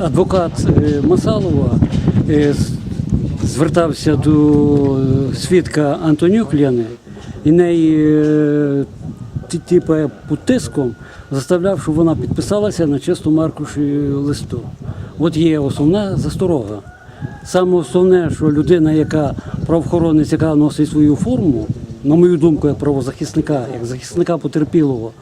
адвокат е, Масалова е, звертався до е, свідка Антонюк Лени і неї типу під тиском заставляв, щоб вона підписалася на чистому аркуші листу. От є основна засторога. Саме основне, що людина, яка правоохоронець, яка носить свою форму, на мою думку, як правозахисника, як захисника потерпілого,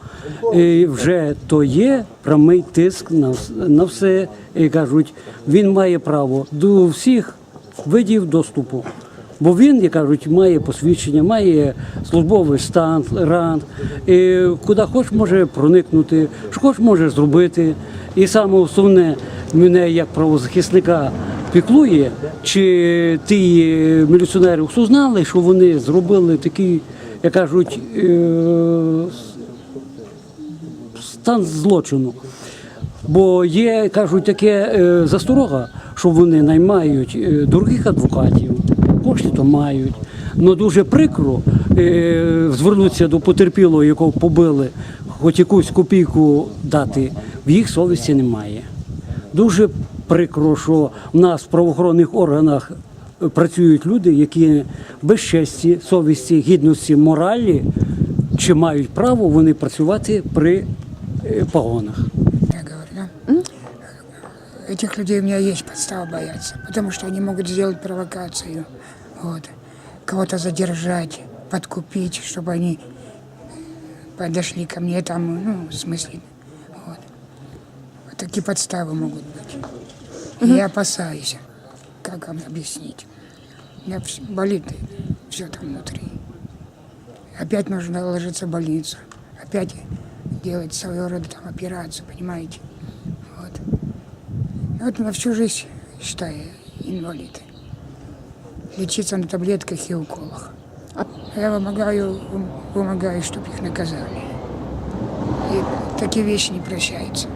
вже то є прямий тиск на, на все. І кажуть, він має право до всіх видів доступу. Бо він, як кажуть, має посвідчення, має службовий стан, ранг, і куди хоч може проникнути, що хоч може зробити. І саме основне мене як правозахисника піклує, чи ті міліціонери узнали, що вони зробили такий, як кажуть, е, стан злочину. Бо є, кажуть, таке е, засторога, що вони наймають е, дорогих адвокатів, кошти то мають. Ну дуже прикро звернутися до потерпілого, якого побили, хоч якусь копійку дати, в їх совісті немає. Дуже прикро, що в нас в правоохоронних органах е, працюють люди, які без честі, совісті, гідності, моралі, чи мають право вони працювати при е, погонах. Я говорю, да? Этих людей у меня есть подстава бояться, потому что они могут сделать провокацию, вот, кого-то задержать, подкупить, чтобы они подошли ко мне там, ну, в смысле, вот. Вот такие подставы могут быть. И Я опасаюсь, как вам объяснить. У меня болит все там внутри. Опять нужно ложиться в больницу, опять делать своего рода там операцию, понимаете? Вот. Вот на всю жизнь, считай, инвалид. Лечиться на таблетках и уколах. А я помогаю, помогаю, чтобы их наказали. И такие вещи не прощаются.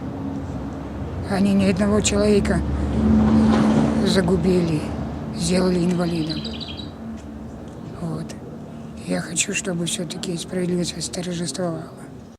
Они ни одного человека загубили, сделали инвалидом. Вот. Я хочу, чтобы все-таки справедливость восторжествовала.